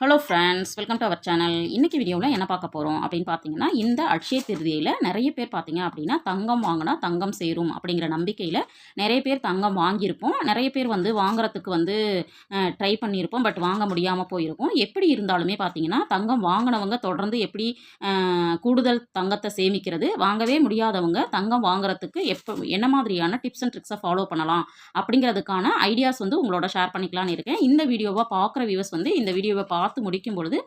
Hello friends welcome to our channel இன்றைக்கி வீடியோவில் என்ன பார்க்க போகிறோம் அப்படின்னு பார்த்தீங்கன்னா இந்த அட்சய திருதியில் நிறைய பேர் பார்த்தீங்க அப்படின்னா தங்கம் வாங்கினா தங்கம் சேரும் அப்படிங்கிற நம்பிக்கையில் நிறைய பேர் தங்கம் வாங்கியிருப்போம். நிறைய பேர் வந்து வாங்குறதுக்கு வந்து ட்ரை பண்ணியிருப்போம் பட் வாங்க முடியாமல் போயிருக்கும். எப்படி இருந்தாலுமே பார்த்தீங்கன்னா தங்கம் வாங்கினவங்க தொடர்ந்து எப்படி கூடுதல் தங்கத்தை சேமிக்கிறது வாங்கவே முடியாதவங்க தங்கம் வாங்குறதுக்கு எப்போ என்ன மாதிரியான டிப்ஸ் அண்ட் ட்ரிக்ஸை ஃபாலோ பண்ணலாம் அப்படிங்கிறதுக்கான ஐடியாஸ் வந்து உங்களோட ஷேர் பண்ணிக்கலான்னு இருக்கேன். இந்த வீடியோவை பார்க்குற வியூவர்ஸ் வந்து இந்த வீடியோவை பார்த்து பார்த்து முடிக்கும் பொழுது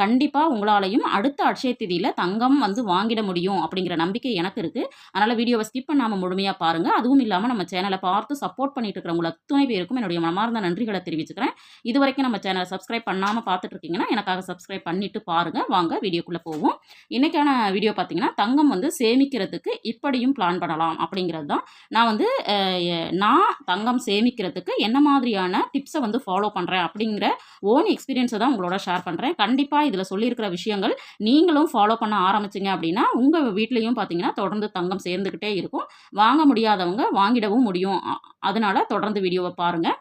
கண்டிப்பாக உங்களாலையும் அடுத்த அட்சய திதியில் தங்கம் வந்து வாங்கிட முடியும் அப்படிங்கிற நம்பிக்கை எனக்கு இருக்குது அதனால் வீடியோவை ஸ்கிப் பண்ணாமல் முழுமையாக பாருங்கள் அதுவும் இல்லாமல் நம்ம சேனலை பார்த்து சப்போர்ட் பண்ணிட்டு இருக்கிறவங்கள அத்துணை பேருக்கும் என்னுடைய மனமார்ந்த நன்றிகளை தெரிவிச்சுக்கிறேன். இது வரைக்கும் நம்ம சேனலை சப்ஸ்கிரைப் பண்ணாமல் பார்த்துட்டு இருக்கீங்கன்னா எனக்காக சப்ஸ்கிரைப் பண்ணிட்டு பாருங்கள் வாங்க வீடியோக்குள்ளே போவோம். இன்றைக்கான வீடியோ பார்த்தீங்கன்னா தங்கம் வந்து சேமிக்கிறதுக்கு இப்படியும் பிளான் பண்ணலாம் அப்படிங்கிறது தான். நான் வந்து நான் தங்கம் சேமிக்கிறதுக்கு என்ன மாதிரியான டிப்ஸை வந்து ஃபாலோ பண்ணுறேன் அப்படிங்கிற ஓன் எக்ஸ்பீரியன்ஸை தான் உங்களோட ஷேர் பண்ணுறேன் கண்டிப்பாக இதில் சொல்லியிருக்கிற விஷயங்கள் நீங்களும் ஃபாலோ பண்ண ஆரம்பிச்சிங்க அப்படின்னா உங்கள் வீட்லேயும் பார்த்தீங்கன்னா தொடர்ந்து தங்கம் சேர்ந்துக்கிட்டே இருக்கும். வாங்க முடியாதவங்க வாங்கிடவும் முடியும். அதனால் தொடர்ந்து வீடியோவை பாருங்கள்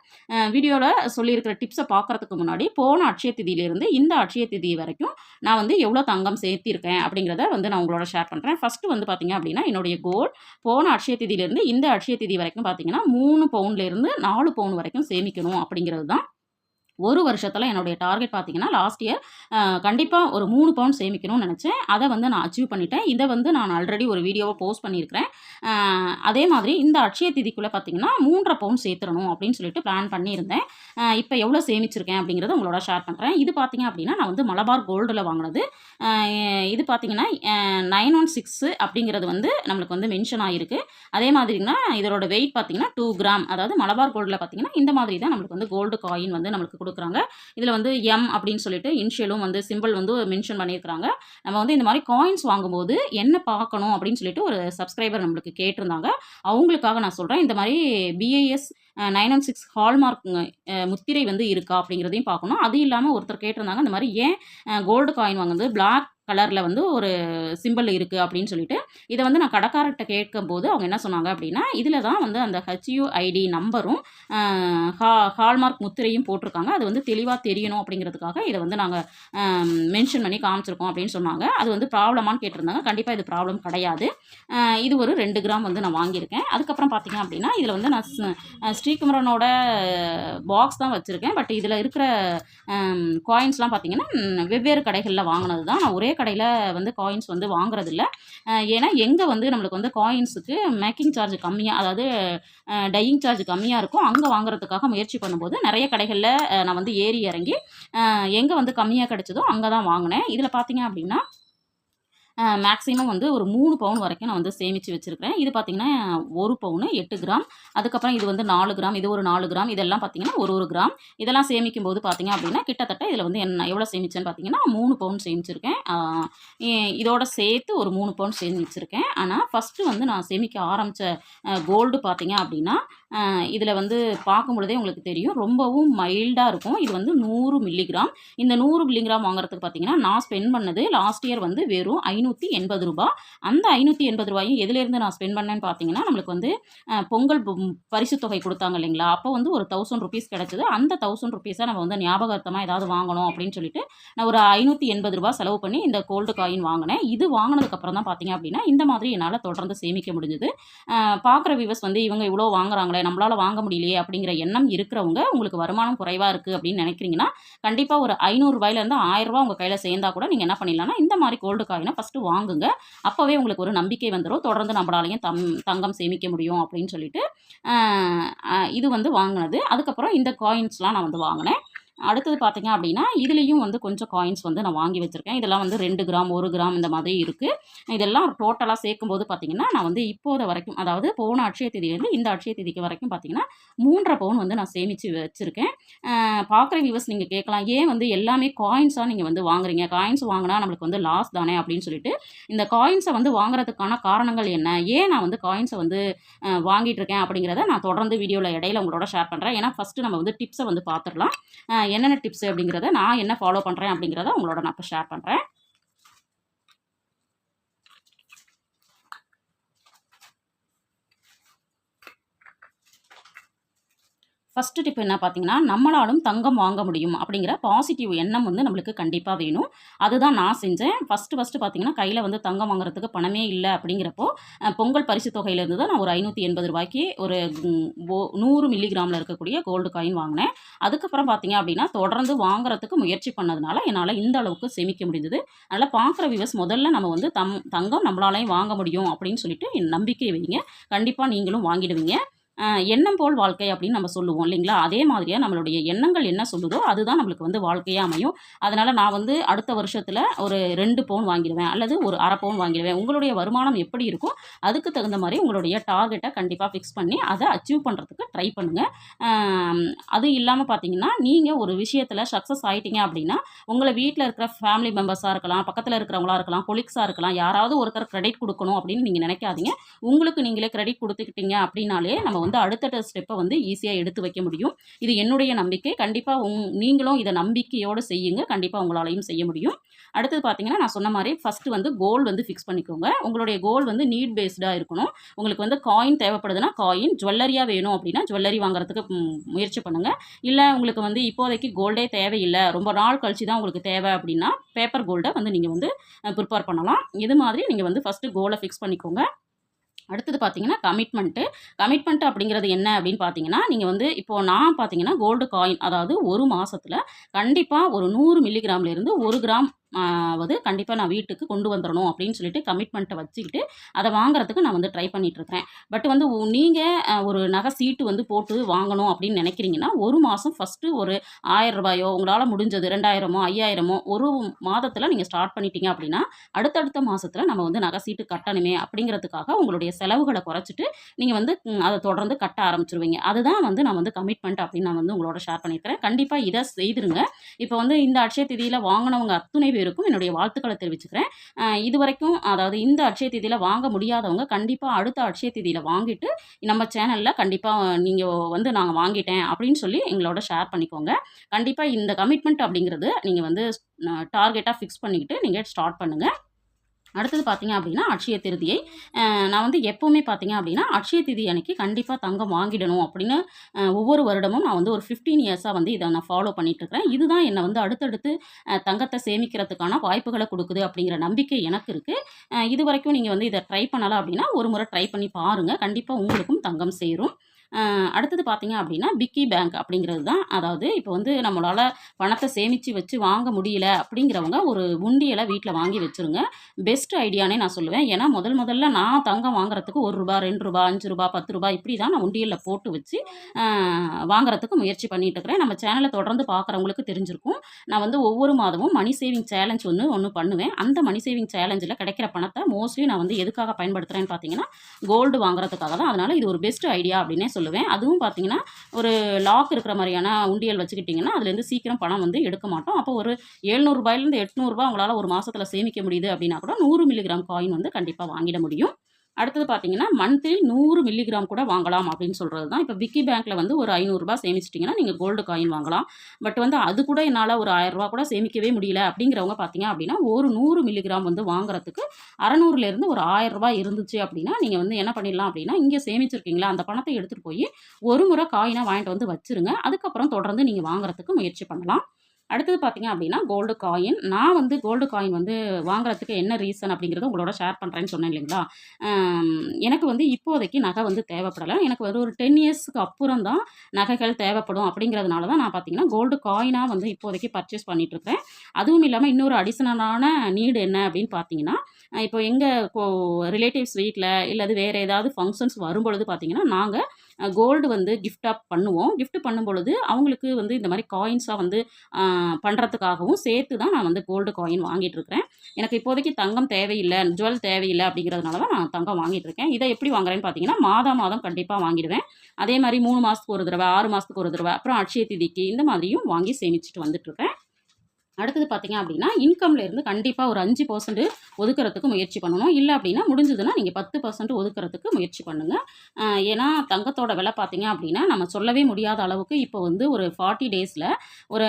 வீடியோவில் சொல்லியிருக்கிற டிப்ஸை பார்க்குறதுக்கு முன்னாடி போன அட்சய திதியிலிருந்து இந்த அட்சய திதி வரைக்கும் நான் வந்து எவ்வளோ தங்கம் சேர்த்திருக்கேன் அப்படிங்கிறத வந்து நான் உங்களோட ஷேர் பண்ணுறேன் ஃபஸ்ட்டு வந்து பார்த்திங்க அப்படின்னா என்னுடைய கோல் போன அட்சய திதியிலேருந்து இந்த அட்சய திதி வரைக்கும் பார்த்தீங்கன்னா மூணு பவுன்லேருந்து நாலு பவுன் வரைக்கும் சேமிக்கணும் அப்படிங்கிறது தான். ஒரு வருஷத்தில் என்னுடைய டார்கெட் பார்த்தீங்கன்னா லாஸ்ட் இயர் கண்டிப்பாக ஒரு மூணு பவுண்ட் சேமிக்கணும்னு நினச்சேன். அதை வந்து நான் அச்சீவ் பண்ணிட்டேன். இதை வந்து நான் ஆல்ரெடி ஒரு வீடியோவை போஸ்ட் பண்ணியிருக்கிறேன். அதே மாதிரி இந்த அட்சய திதிக்குள்ளே பார்த்தீங்கன்னா மூன்றரை பவுண்ட் சேர்த்துடணும் அப்படின்னு சொல்லிட்டு பிளான் பண்ணியிருந்தேன். இப்போ எவ்வளோ சேமிச்சிருக்கேன் அப்படிங்கிறத உங்களோட ஷேர் பண்ணுறேன் இது பார்த்தீங்க அப்படின்னா நான் வந்து மலபார் கோல்டில் வாங்கினது இது பார்த்தீங்கன்னா நைன் ஒன் சிக்ஸு அப்படிங்கிறது வந்து நம்மளுக்கு வந்து மென்ஷன் ஆகிருக்கு அதே மாதிரிங்கன்னா இதோட வெயிட் பார்த்தீங்கன்னா டூ கிராம் அதாவது மலபார் கோல்டில் பார்த்தீங்கன்னா இந்த மாதிரி தான் நம்மளுக்கு வந்து கோல்டு காயின் வந்து நம்மளுக்கு கொடுக்குறாங்க. இதில் வந்து எம் அப்படின்னு சொல்லிட்டு இன்ஷியலும் வந்து சிம்பிள் வந்து மென்ஷன் பண்ணியிருக்கிறாங்க. நம்ம வந்து இந்த மாதிரி காயின்ஸ் வாங்கும்போது என்ன பார்க்கணும் அப்படின்னு சொல்லிட்டு ஒரு சப்ஸ்கிரைபர் நம்மளுக்கு கேட்டிருந்தாங்க. அவங்களுக்காக நான் சொல்கிறேன் இந்த மாதிரி BIS nine one six hallmark முத்திரை வந்து இருக்கா அப்படிங்கிறதையும் பார்க்கணும். அது இல்லாமல் ஒருத்தர் கேட்டிருந்தாங்க இந்த மாதிரி ஏன் கோல்டு காயின் வாங்குறது பிளாக் கலரில் வந்து ஒரு சிம்பிள் இருக்குது அப்படின்னு சொல்லிட்டு இதை வந்து நான் கடைக்காரர்கிட்ட கேட்கும்போது அவங்க என்ன சொன்னாங்க அப்படின்னா இதில் தான் வந்து அந்த ஹச்யூ ஐடி நம்பரும் ஹா ஹால்மார்க் முத்திரையும் போட்டிருக்காங்க. அது வந்து தெளிவாக தெரியணும் அப்படிங்கிறதுக்காக இதை வந்து நாங்கள் மென்ஷன் பண்ணி காமிச்சிருக்கோம் அப்படின்னு சொன்னாங்க. அது வந்து ப்ராப்ளமான்னு கேட்டிருந்தாங்க. கண்டிப்பாக இது ப்ராப்ளம் கிடையாது. இது ஒரு ரெண்டு கிராம் வந்து நான் வாங்கியிருக்கேன். அதுக்கப்புறம் பார்த்தீங்க அப்படின்னா இதில் வந்து நான் ஸ்ரீகுமரனோட பாக்ஸ் தான் வச்சுருக்கேன். பட் இதில் இருக்கிற காயின்ஸ்லாம் பார்த்தீங்கன்னா வெவ்வேறு கடைகளில் வாங்கினது தான் நான் ஒரே கடையில் வந்து காயின்ஸ் வந்து வாங்குறதில்ல. ஏன்னா எங்கே வந்து நம்மளுக்கு வந்து காயின்ஸுக்கு மேக்கிங் சார்ஜ் கம்மியாக அதாவது டையிங் சார்ஜ் கம்மியாக இருக்கும் அங்கே வாங்குறதுக்காக முயற்சி பண்ணும்போது நிறைய கடைகளில் நான் வந்து ஏறி இறங்கி எங்கே வந்து கம்மியாக கிடைச்சதோ அங்கே தான் வாங்கினேன். இதில் பார்த்தீங்க அப்படின்னா மேக்ஸிமம் வந்து ஒரு மூணு பவுன் வரைக்கும் நான் வந்து சேமித்து வச்சுருக்கிறேன். இது பார்த்தீங்கன்னா ஒரு பவுனு எட்டு கிராம். அதுக்கப்புறம் இது வந்து நாலு கிராம் இது ஒரு நாலு கிராம் இதெல்லாம் பார்த்தீங்கன்னா ஒரு ஒரு கிராம். இதெல்லாம் சேமிக்கும் போது பார்த்தீங்க அப்படின்னா கிட்டத்தட்ட இதில் வந்து என்ன எவ்வளோ சேமிச்சேன்னு பார்த்திங்கன்னா மூணு பவுன் சேமிச்சிருக்கேன். இதோட சேர்த்து ஒரு மூணு பவுன் சேமிச்சிருக்கேன். ஆனால் ஃபஸ்ட்டு வந்து நான் சேமிக்க ஆரம்பித்த கோல்டு பார்த்தீங்க அப்படின்னா இதில் வந்து பார்க்கும் பொழுதே உங்களுக்கு தெரியும். ரொம்பவும் மைல்டாக இருக்கும். இது வந்து நூறு மில்லிகிராம் இந்த நூறு மில்லிகிராம் வாங்குறதுக்கு பார்த்தீங்கன்னா நான் ஸ்பெண்ட் பண்ணது லாஸ்ட் இயர் வந்து வெறும் ஐநூற்றி எண்பது ரூபாய் அந்த ஐநூற்றி எண்பது ரூபாயும் எதுலேருந்து நான் ஸ்பெண்ட் பண்ணேன்னு பார்த்தீங்கன்னா நம்மளுக்கு வந்து பொங்கல் பரிசு தொகை கொடுத்தாங்க இல்லைங்களா? அப்போ வந்து ஒரு தௌசண்ட் ருபீஸ் கிடச்சிது. அந்த தௌசண்ட் ருபீஸை நம்ம வந்து ஞாபகார்த்தமாக ஏதாவது வாங்கணும் அப்படின்னு சொல்லிட்டு நான் ஒரு ஐநூற்றி எண்பது ரூபாய் செலவு பண்ணி இந்த கோல்டு காயின் வாங்கினேன். இது வாங்கினதுக்கப்புறம் தான் பார்த்தீங்க அப்படின்னா இந்த மாதிரி என்னால் தொடர்ந்து சேமிக்க முடிஞ்சுது. பார்க்குற வியூவர்ஸ் வந்து இவங்க இவ்வளோ வாங்குறாங்களே நம்மளால் வாங்க முடியலையே அப்படிங்கிற எண்ணம் இருக்கிறவங்க உங்களுக்கு வருமானம் குறைவாக இருக்குது அப்படின்னு நினைக்கிறீங்கன்னா கண்டிப்பாக ஒரு ஐநூறுரூவாயிலேருந்து ஆயிரரூபா உங்கள் கையில் சேர்ந்தா கூட நீங்கள் என்ன பண்ணிடலாம்னா இந்த மாதிரி கோல்டு காயினை ஃபஸ்ட்டு வாங்குங்க. அப்போவே உங்களுக்கு ஒரு நம்பிக்கை வந்துடும் தொடர்ந்து நம்மளாலையும் தம் தங்கம் சேமிக்க முடியும் அப்படின்னு சொல்லிட்டு இது வந்து வாங்கினது. அதுக்கப்புறம் இந்த காயின்ஸ்லாம் நான் வந்து வாங்கினேன். அடுத்தது பார்த்தீங்க அப்படின்னா இதுலேயும் வந்து கொஞ்சம் காயின்ஸ் வந்து நான் வாங்கி வச்சுருக்கேன். இதெல்லாம் வந்து ரெண்டு கிராம் ஒரு கிராம் இந்த மாதிரி இருக்குது இதெல்லாம் டோட்டலாக சேர்க்கும்போது பார்த்தீங்கன்னா நான் வந்து இப்போதை வரைக்கும் அதாவது போன அட்சய தேதியிலேருந்து இந்த அட்சய தேதிக்கு வரைக்கும் பார்த்தீங்கன்னா மூன்றரை பவுன் வந்து நான் சேமித்து வச்சுருக்கேன். பார்க்குற வியூவர்ஸ் நீங்கள் கேட்கலாம். ஏன் வந்து எல்லாமே காயின்ஸாக நீங்கள் வந்து வாங்குறீங்க? காயின்ஸ் வாங்கினா நம்மளுக்கு வந்து லாஸ் தானே அப்படின்னு சொல்லிட்டு இந்த காயின்ஸை வந்து வாங்குறதுக்கான காரணங்கள் என்ன? ஏன் நான் வந்து காயின்ஸை வந்து வாங்கிட்டு இருக்கேன் அப்படிங்கிறத நான் தொடர்ந்து வீடியோவில் இடையில உங்களோட ஷேர் பண்ணுறேன் ஏன்னா ஃபஸ்ட்டு நம்ம வந்து டிப்ஸை வந்து பார்த்துடலாம். என்னென்ன டிப்ஸ் அப்படிங்கிறத நான் என்ன ஃபாலோ பண்ணுறேன் அப்படிங்கிறத உங்களோட நான் இப்போ ஷேர் பண்ணுறேன் ஃபஸ்ட்டு டிப் என்ன பார்த்தீங்கன்னா நம்மளாலும் தங்கம் வாங்க முடியும் அப்படிங்கிற பாசிட்டிவ் எண்ணம் வந்து நம்மளுக்கு கண்டிப்பாக வேணும். அதுதான் நான் செஞ்சேன். ஃபஸ்ட்டு ஃபஸ்ட்டு பார்த்தீங்கன்னா கையில் வந்து தங்கம் வாங்குறதுக்கு பணமே இல்லை அப்படிங்கிறப்போ பொங்கல் பரிசு தொகையிலேருந்து தான் நான் ஒரு ஐநூற்றி எண்பது ரூபாய்க்கு ஒரு நூறு மில்லிகிராமில் இருக்கக்கூடிய கோல்டு காயின் வாங்கினேன். அதுக்கப்புறம் பார்த்தீங்க அப்படின்னா தொடர்ந்து வாங்குறதுக்கு முயற்சி பண்ணதுனால என்னால் இந்த அளவுக்கு சேமிக்க முடிஞ்சது. அதனால் பார்க்குற விவஸ் முதல்ல நம்ம வந்து தம் தங்கம் நம்மளாலையும் வாங்க முடியும் அப்படின்னு சொல்லிட்டு நம்பிக்கை வைங்க. கண்டிப்பாக நீங்களும் வாங்கிடுவீங்க. எண்ணம் போல் வாழ்க்கை அப்படின்னு நம்ம சொல்லுவோம் இல்லைங்களா? அதே மாதிரியா நம்மளுடைய எண்ணங்கள் என்ன சொல்லுதோ அதுதான் நம்மளுக்கு வந்து வாழ்க்கையாக அமையும். அதனால் நான் வந்து அடுத்த வருஷத்தில் ஒரு ரெண்டு பவுன் வாங்கிடுவேன் அல்லது ஒரு அரை பவுன் வாங்கிடுவேன். உங்களுடைய வருமானம் எப்படி இருக்கோ அதுக்கு தகுந்த மாதிரி உங்களுடைய டார்கெட்டை கண்டிப்பாக ஃபிக்ஸ் பண்ணி அதை அச்சீவ் பண்ணுறதுக்கு ட்ரை பண்ணுங்கள் அது இல்லாமல் பார்த்தீங்கன்னா நீங்கள் ஒரு விஷயத்தில் சக்ஸஸ் ஆகிட்டீங்க அப்படின்னா உங்களை வீட்டில் இருக்கிற ஃபேமிலி மெம்பர்ஸாக இருக்கலாம் பக்கத்தில் இருக்கிறவங்களா இருக்கலாம் கொலிக்ஸாக இருக்கலாம் யாராவது ஒருத்தர் கிரெடிட் கொடுக்கணும் அப்படின்னு நீங்கள் நினைக்காதீங்க. உங்களுக்கு நீங்களே கிரெடிட் கொடுத்துக்கிட்டீங்க அப்படின்னாலே நம்ம வந்து வந்து அடுத்தடுத்த ஸ்டெப்பை வந்து ஈஸியாக எடுத்து வைக்க முடியும்? இது என்னுடைய நம்பிக்கை. கண்டிப்பாக உங் நீங்களும் இதை நம்பிக்கையோடு செய்யுங்க. கண்டிப்பாக உங்களாலையும் செய்ய முடியும். அடுத்தது பார்த்தீங்கன்னா நான் சொன்ன மாதிரி ஃபஸ்ட்டு வந்து கோல் வந்து ஃபிக்ஸ் பண்ணிக்கோங்க. உங்களுடைய கோல் வந்து நீட் பேஸ்டாக இருக்கணும். உங்களுக்கு வந்து காயின் தேவைப்படுதுன்னா காயின் ஜுவல்லரியாக வேணும் அப்படின்னா ஜுவல்லரி வாங்குறதுக்கு முயற்சி பண்ணுங்கள் இல்லை உங்களுக்கு வந்து இப்போதைக்கு கோல்டே தேவையில்லை. ரொம்ப நாள் கழிச்சு தான் உங்களுக்கு தேவை அப்படின்னா பேப்பர் கோல்டை வந்து நீங்கள் வந்து ப்ரிப்பேர் பண்ணலாம். இது மாதிரி நீங்கள் வந்து ஃபஸ்ட்டு கோலை ஃபிக்ஸ் பண்ணிக்கோங்க. அடுத்தது பார்த்தீங்கன்னா கமிட்மெண்ட்டு கமிட்மெண்ட் அப்படிங்கிறது என்ன அப்படின்னு பார்த்தீங்கன்னா நீங்கள் வந்து இப்போது நான் பார்த்தீங்கன்னா கோல்டு காயின் அதாவது ஒரு மாதத்தில் கண்டிப்பாக ஒரு நூறு மில்லிகிராம்லேருந்து ஒரு கிராம் வந்து கண்டிப்பாக நான் வீட்டுக்கு கொண்டு வந்துடணும் அப்படின்னு சொல்லிட்டு கமிட்மெண்ட்டை வச்சுக்கிட்டு அதை வாங்குறதுக்கு நான் வந்து ட்ரை பண்ணிகிட்ருக்கிறேன் பட் வந்து நீங்கள் ஒரு நகை சீட்டு வந்து போட்டு வாங்கணும் அப்படின்னு நினைக்கிறீங்கன்னா ஒரு மாதம் ஃபஸ்ட்டு ஒரு ஆயிரம் ரூபாயோ உங்களால் முடிஞ்சது ரெண்டாயிரமோ ஐயாயிரமோ ஒரு மாதத்தில் நீங்கள் ஸ்டார்ட் பண்ணிட்டீங்க அப்படின்னா அடுத்தடுத்த மாதத்தில் நம்ம வந்து நகை சீட்டு கட்டணுமே அப்படிங்கிறதுக்காக உங்களுடைய செலவுகளை குறைச்சிட்டு நீங்கள் வந்து அதை தொடர்ந்து கட்ட ஆரம்பிச்சிருவீங்க. அதுதான் வந்து நான் வந்து கமிட்மெண்ட் அப்படின்னு நான் வந்து உங்களோட ஷேர் பண்ணியிருக்கிறேன். கண்டிப்பாக இதை செய்திருங்க. இப்போ வந்து இந்த அட்சய திதியில் வாங்கினவங்க அத்துணை பேருக்கும் என்னுடைய வாழ்த்துக்களை தெரிவிச்சுக்கிறேன். இது வரைக்கும் அதாவது இந்த அட்சய திதியில் வாங்க முடியாதவங்க கண்டிப்பாக அடுத்த அட்சய திதியில் வாங்கிட்டு நம்ம சேனலில் கண்டிப்பாக நீங்கள் வந்து நாங்கள் வாங்கிட்டேன் அப்படின்னு சொல்லி எங்களோட ஷேர் பண்ணிக்கோங்க. கண்டிப்பாக இந்த கமிட்மெண்ட் அப்படிங்கிறது நீங்கள் வந்து டார்கெட்டாக ஃபிக்ஸ் பண்ணிக்கிட்டு நீங்கள் ஸ்டார்ட் பண்ணுங்கள் அடுத்தது பார்த்தீங்க அப்படின்னா அட்சய திருதியை. நான் வந்து எப்போவுமே பார்த்தீங்க அப்படின்னா அட்சய திதி அன்னைக்கு கண்டிப்பாக தங்கம் வாங்கிடணும் அப்படின்னு ஒவ்வொரு வருடமும் நான் வந்து ஒரு ஃபிஃப்டீன் இயர்ஸாக வந்து இதை நான் ஃபாலோ பண்ணிகிட்ருக்கிறேன் இதுதான் என்னை வந்து அடுத்தடுத்து தங்கத்தை சேமிக்கிறதுக்கான வாய்ப்புகளை கொடுக்குது அப்படிங்கிற நம்பிக்கை எனக்கு இருக்குது இது வரைக்கும் நீங்கள் வந்து இதை ட்ரை பண்ணலாம் அப்படின்னா ஒரு முறை ட்ரை பண்ணி பாருங்கள் கண்டிப்பாக உங்களுக்கும் தங்கம் சேரும். அடுத்தது பார்த்தீங்க அப்படின்னா பிக்கி பேங்க் அப்படிங்கிறது தான். அதாவது இப்போ வந்து நம்மளால் பணத்தை சேமித்து வச்சு வாங்க முடியல அப்படிங்கிறவங்க ஒரு உண்டியலை வீட்டில் வாங்கி வச்சுருங்க. பெஸ்ட் ஐடியானே நான் சொல்லுவேன். ஏன்னா முதல் முதல்ல நான் தங்கம் வாங்குறதுக்கு ஒரு ரூபா ரெண்டு ரூபா அஞ்சு ரூபா பத்து ரூபா இப்படி தான் நான் உண்டியலில் போட்டு வச்சு வாங்குறதுக்கு முயற்சி பண்ணிகிட்டு இருக்கிறேன். நம்ம சேனலை தொடர்ந்து பார்க்குறவங்களுக்கு தெரிஞ்சிருக்கும். நான் வந்து ஒவ்வொரு மாதமும் மணி சேவிங் சேலஞ்ச் ஒன்று ஒன்று பண்ணுவேன். அந்த மணி சேவிங் சேலஞ்சில் கிடைக்கிற பணத்தை மோஸ்ட்லி நான் வந்து எதுக்காக பயன்படுத்துகிறேன்னு பார்த்தீங்கன்னா கோல்டு வாங்குறதுக்காக தான். அதனால் இது ஒரு பெஸ்ட் ஐடியா அப்படின்னே சொல்லுவேன். சொல்லுவேன். அதுவும் பார்த்தீங்கன்னா ஒரு லாக் இருக்கிற மாதிரியான உண்டியல் வச்சுக்கிட்டிங்கன்னா அதுலேருந்து சீக்கிரம் பணம் வந்து எடுக்க மாட்டோம். அப்போ ஒரு எழுநூறுபாயிலேருந்து எட்நூறுபா உங்களால் ஒரு மாதத்தில் சேமிக்க முடியுது அப்படின்னா கூட நூறு மில்லிகிராம் காயின் வந்து கண்டிப்பாக வாங்கிட முடியும். அடுத்தது பார்த்தீங்கன்னா மந்த்லி நூறு மில்லிகிராம் கூட வாங்கலாம் அப்படின்னு சொல்கிறது தான் இப்போ பிக்கி பேங்க்கில் வந்து ஒரு ஐநூறுரூபா சேமிச்சிட்டிங்கன்னா நீங்கள் கோல்டு காயின் வாங்கலாம். பட் வந்து அது கூட என்னால் ஒரு ஆயிரரூபா கூட சேமிக்கவே முடியல அப்படிங்கிறவங்க பார்த்தீங்க அப்படின்னா ஒரு நூறு மில்லிகிராம் வந்து வாங்குறதுக்கு அறநூறுலேருந்து ஒரு ஆயிரரூபா இருந்துச்சு அப்படின்னா நீங்கள் வந்து என்ன பண்ணிடலாம் அப்படின்னா இங்கே சேமிச்சிருக்கீங்களா அந்த பணத்தை எடுத்துகிட்டு போய் ஒரு முறை காயினாக வாங்கிட்டு வந்து வச்சுருங்க. அதுக்கப்புறம் தொடர்ந்து நீங்கள் வாங்குறதுக்கு முயற்சி பண்ணலாம். அடுத்தது பார்த்திங்க அப்படின்னா கோல்டு காயின் நான் வந்து கோல்டு காயின் வந்து வாங்குறதுக்கு என்ன ரீசன் அப்படிங்கிறத உங்களோட ஷேர் பண்ணுறேன்னு சொன்னேன் இல்லைங்களா? எனக்கு வந்து இப்போதைக்கு நகை வந்து தேவைப்படலை. எனக்கு வந்து ஒரு டென் இயர்ஸ்க்கு அப்புறம் தான் நகைகள் தேவைப்படும் அப்படிங்கிறதுனால தான் நான் பார்த்தீங்கன்னா கோல்டு காயினாக வந்து இப்போதைக்கு பர்ச்சேஸ் பண்ணிகிட்ருக்கேன் அதுவும் இல்லாமல் இன்னொரு அடிஷனலான நீடு என்ன அப்படின்னு பார்த்தீங்கன்னா இப்போ எங்கள் ரிலேட்டிவ்ஸ் வீட்டில் இல்லது வேறு ஏதாவது ஃபங்க்ஷன்ஸ் வரும்பொழுது பார்த்தீங்கன்னா நாங்கள் கோல்டு வந்து கிஃப்டாக பண்ணுவோம். கிஃப்ட் பண்ணும் பொழுது அவங்களுக்கு வந்து இந்த மாதிரி காயின்ஸாக வந்து பண்ணுறதுக்காகவும் சேர்த்து தான் நான் வந்து கோல்டு காயின் வாங்கிட்டு இருக்கிறேன். எனக்கு இப்போதைக்கு தங்கம் தேவையில்லை ஜுவல் தேவையில்லை அப்படிங்கிறதுனால தான் நான் தங்கம் வாங்கிட்டு இருக்கேன். இதை எப்படி வாங்குறேன்னு பார்த்தீங்கன்னா மாதம் மாதம் கண்டிப்பாக வாங்கிடுவேன். அதே மாதிரி மூணு மாதத்துக்கு ஒரு தடவை ஆறு மாதத்துக்கு ஒரு தடவை அப்புறம் அட்சய திதிக்கு இந்த மாதிரியும் வாங்கி சேமிச்சுட்டு வந்துட்டுருக்கேன் அடுத்தது பார்த்தீங்க அப்படின்னா இன்கம்ல இருந்து கண்டிப்பாக ஒரு அஞ்சு பர்சன்ட் ஒதுக்குறதுக்கு முயற்சி பண்ணணும். இல்லை அப்படின்னா முடிஞ்சதுன்னா நீங்கள் பத்து பர்சன்ட் ஒதுக்குறதுக்கு முயற்சி பண்ணுங்கள் ஏன்னா தங்கத்தோட விலை பார்த்தீங்க அப்படின்னா நம்ம சொல்லவே முடியாத அளவுக்கு இப்போ வந்து ஒரு ஃபார்ட்டி டேஸில் ஒரு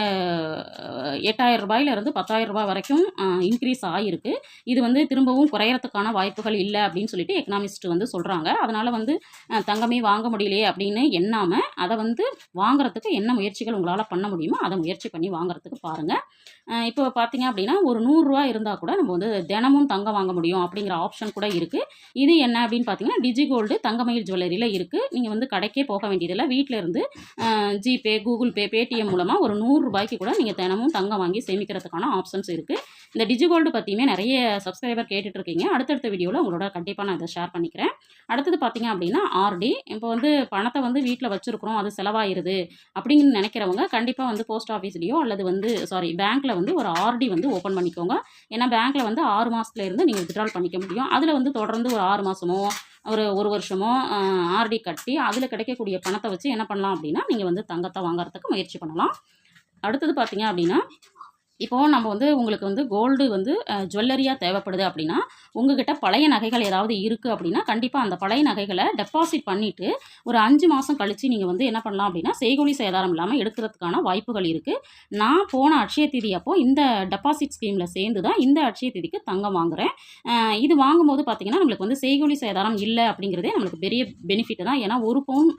எட்டாயிரம் ரூபாயிலிருந்து பத்தாயிரம் ரூபாய் வரைக்கும் இன்க்ரீஸ் ஆகிருக்கு இது வந்து திரும்பவும் குறையறதுக்கான வாய்ப்புகள் இல்லை அப்படின்னு சொல்லிட்டு எக்கனாமிஸ்ட் வந்து சொல்கிறாங்க அதனால் வந்து தங்கமே வாங்க முடியலையே அப்படின்னு எண்ணாமல் அதை வந்து வாங்குறதுக்கு என்ன முயற்சிகள் உங்களால் பண்ண முடியுமோ அதை முயற்சி பண்ணி வாங்குறதுக்கு பாருங்கள் இப்போ பார்த்தீங்க அப்படின்னா ஒரு நூறுரூவா இருந்தால் கூட நம்ம வந்து தினமும் தங்கம் வாங்க முடியும் அப்படிங்கிற ஆப்ஷன் கூட இருக்குது இது என்ன அப்படின்னு பார்த்தீங்கன்னா டிஜி கோல்டு தங்கமயில் ஜுவல்லரியில் இருக்குது நீங்கள் வந்து கடைக்கே போக வேண்டியதில்லை. வீட்டில் இருந்து ஜிபே கூகுள் பே பேடிஎம் மூலமாக ஒரு நூறுரூபாய்க்கு கூட நீங்கள் தினமும் தங்கம் வாங்கி சேமிக்கிறதுக்கான ஆப்ஷன்ஸ் இருக்குது இந்த டிஜி கோல்டு பற்றியுமே நிறைய சப்ஸ்கிரைபர் கேட்டுட்டு இருக்கீங்க. அடுத்தடுத்த வீடியோவில் உங்களோட கண்டிப்பாக நான் இதை ஷேர் பண்ணிக்கிறேன். அடுத்தது பார்த்தீங்க அப்படின்னா ஆர்டி இப்போ வந்து பணத்தை வந்து வீட்டில் வச்சுருக்குறோம் அது செலவாயிருது அப்படின்னு நினைக்கிறவங்க கண்டிப்பாக வந்து போஸ்ட் ஆஃபீஸ்லேயோ அல்லது வந்து சாரி பேங்க்கில் வந்து ஒரு ஆர்டி வந்து ஓப்பன் பண்ணிக்கோங்க. ஏன்னா பேங்க்கில் வந்து ஆறு மாதத்துலேருந்து நீங்கள் வித்ட்ரால் பண்ணிக்க முடியும். அதில் வந்து தொடர்ந்து ஒரு ஆறு மாதமோ ஒரு ஒரு வருஷமோ ஆர்டி கட்டி அதில் கிடைக்கக்கூடிய பணத்தை வச்சு என்ன பண்ணலாம் அப்படின்னா நீங்கள் வந்து தங்கத்தை வாங்குறதுக்கு முயற்சி பண்ணலாம். அடுத்தது பார்த்தீங்க அப்படின்னா இப்போது நம்ம வந்து உங்களுக்கு வந்து கோல்டு வந்து ஜுவல்லரியாக தேவைப்படுது அப்படின்னா உங்ககிட்ட பழைய நகைகள் ஏதாவது இருக்குது அப்படின்னா கண்டிப்பாக அந்த பழைய நகைகளை டெபாசிட் பண்ணிவிட்டு ஒரு அஞ்சு மாதம் கழித்து நீங்கள் வந்து என்ன பண்ணலாம் அப்படின்னா செய்கொலி சேதாரம் இல்லாமல் எடுக்கிறதுக்கான வாய்ப்புகள் இருக்குது நான் போன அட்சய திதி அப்போ இந்த டெபாசிட் ஸ்கீமில் சேர்ந்து தான் இந்த அட்சய திதிக்கு தங்கம் வாங்குகிறேன் இது வாங்கும்போது பார்த்திங்கன்னா நம்மளுக்கு வந்து செய்கொலி சேதாரம் இல்லை அப்படிங்கிறதே நம்மளுக்கு பெரிய பெனிஃபிட் தான். ஏன்னா ஒரு பவுன்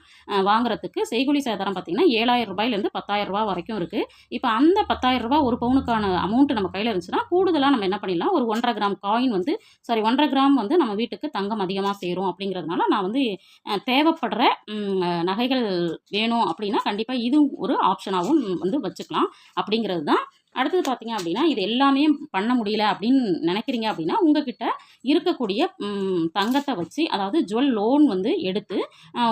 வாங்குறதுக்கு செய்கொலி சேதாரம் பார்த்தீங்கன்னா ஏழாயிரம் ரூபாயிலேருந்து பத்தாயிரம் ரூபாய் வரைக்கும் இருக்குது இப்போ அந்த பத்தாயிரம் ரூபாய் ஒரு பவுனுக்கு அதுக்கான அமௌண்ட் நம்ம கையில் இருந்துச்சுன்னா கூடுதலாக நம்ம என்ன பண்ணிடலாம் ஒரு ஒன்றரை கிராம் காயின் வந்து சாரி ஒன்றரை கிராம் வந்து நம்ம வீட்டுக்கு தங்கம் அதிகமாக சேரும் அப்படிங்கிறதுனால நான் வந்து தேவைப்படுற நகைகள் வேணும் அப்படின்னா கண்டிப்பாக இதுவும் ஒரு ஆப்ஷனாகவும் வந்து வச்சுக்கலாம் அப்படிங்கிறது தான் அடுத்தது பார்த்தீங்க அப்படின்னா இது எல்லாமே பண்ண முடியல அப்படின்னு நினைக்கிறீங்க அப்படின்னா உங்ககிட்ட இருக்கக்கூடிய தங்கத்தை வச்சு அதாவது ஜுவல் லோன் வந்து எடுத்து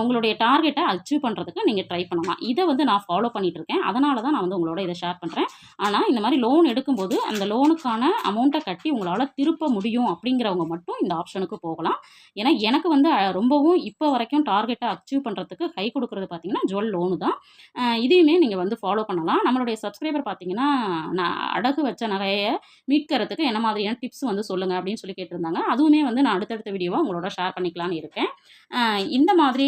உங்களுடைய டார்கெட்டை அச்சீவ் பண்ணுறதுக்கு நீங்கள் ட்ரை பண்ணலாம். இதை வந்து நான் ஃபாலோ பண்ணிகிட்டு இருக்கேன். அதனால தான் நான் வந்து உங்களோட இதை ஷேர் பண்ணுறேன் ஆனால் இந்த மாதிரி லோன் எடுக்கும்போது அந்த லோனுக்கான அமௌண்ட்டை கட்டி உங்களால் திருப்ப முடியும் அப்படிங்கிறவங்க மட்டும் இந்த ஆப்ஷனுக்கு போகலாம். ஏன்னா எனக்கு வந்து ரொம்பவும் இப்போ வரைக்கும் டார்கெட்டை அச்சீவ் பண்ணுறதுக்கு கை கொடுக்குறது பார்த்தீங்கன்னா ஜுவல் லோனு தான். இதையுமே நீங்கள் வந்து ஃபாலோ பண்ணலாம். நம்மளுடைய சப்ஸ்கிரைபர் பார்த்தீங்கன்னா நான் அடகு வச்ச நகையை மீட்கிறதுக்கு என்ன மாதிரியான டிப்ஸ் வந்து சொல்லுங்கள் அப்படின்னு சொல்லி கேட்டிருந்தாங்க. அதுவுமே வந்து நான் அடுத்தடுத்த வீடியோவாக உங்களோட ஷேர் பண்ணிக்கலாம்னு இருக்கேன். இந்த மாதிரி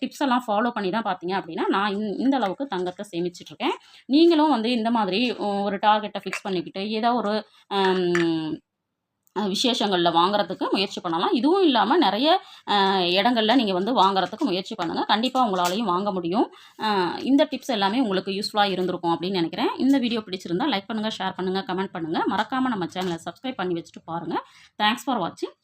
டிப்ஸ் எல்லாம் ஃபாலோ பண்ணி தான் பார்த்தீங்க அப்படின்னா நான் இந்த- இந்த அளவுக்கு தங்கத்தை சேமிச்சிட்ருக்கேன் நீங்களும் வந்து இந்த மாதிரி ஒரு டார்கெட்டை ஃபிக்ஸ் பண்ணிக்கிட்டு ஏதோ ஒரு விசேஷங்களில் வாங்குறதுக்கு முயற்சி பண்ணலாம். இதுவும் இல்லாமல் நிறைய இடங்களில் நீங்கள் வந்து வாங்குறதுக்கு முயற்சி பண்ணுங்கள் கண்டிப்பாக உங்களாலையும் வாங்க முடியும். இந்த டிப்ஸ் எல்லாமே உங்களுக்கு யூஸ்ஃபுல்லாக இருந்திருக்கும் அப்படின்னு நினைக்கிறேன். இந்த வீடியோ பிடிச்சிருந்தா லைக் பண்ணுங்கள் ஷேர் பண்ணுங்கள் கமெண்ட் பண்ணுங்கள் மறக்காமல் நம்ம சேனலை சப்ஸ்கிரைப் பண்ணி வச்சுட்டு பாருங்கள் தேங்க்ஸ் ஃபார் வாட்சிங்